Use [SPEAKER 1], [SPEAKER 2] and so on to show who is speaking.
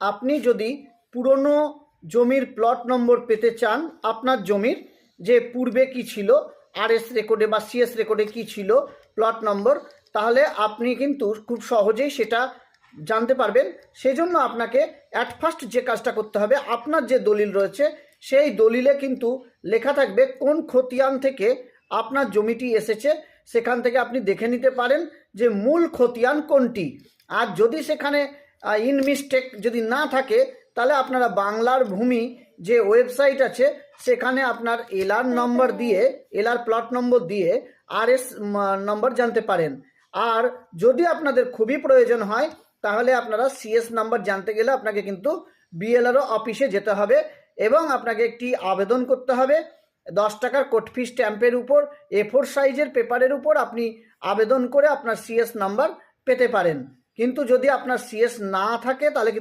[SPEAKER 1] আপনি যদি পুরনো জমির প্লট নম্বর পেতে চান, আপনার জমির যে পূর্বে কি ছিল আর এস রেকর্ডে বা সিএস রেকর্ডে কি ছিল প্লট নম্বর তাহলে আপনি কিন্তু খুব সহজেই সেটা জানতে পারবেন। সেজন্য আপনাকে অ্যাট ফার্স্ট যে কাজটা করতে হবে, আপনার যে দলিল রয়েছে, সেই দলিলে কিন্তু লেখা থাকবে কোন খতিয়ান থেকে আপনার জমিটি এসেছে। সেখান থেকে আপনি দেখে নিতে পারেন যে মূল খতিয়ান কোনটি। আর যদি সেখানে ইন মিস্টেক যদি না থাকে, তাহলে আপনারা বাংলার ভূমি যে ওয়েবসাইট আছে, সেখানে আপনার এলআর নম্বর দিয়ে, এলআর প্লট নম্বর দিয়ে আর এস নম্বর জানতে পারেন। আর যদি আপনাদের খুবই প্রয়োজন হয়, তাহলে আপনারা সিএস নাম্বার জানতে গেলে আপনাকে কিন্তু বিএলআরও অফিসে যেতে হবে এবং আপনাকে একটি আবেদন করতে হবে। দশ টাকার কোটফি স্ট্যাম্পের উপর এ ফোর সাইজের পেপারের উপর আপনি আবেদন করে আপনার সিএস নাম্বার পেতে পারেন। কিন্তু যদি আপনার সিএস না থাকে তাহলে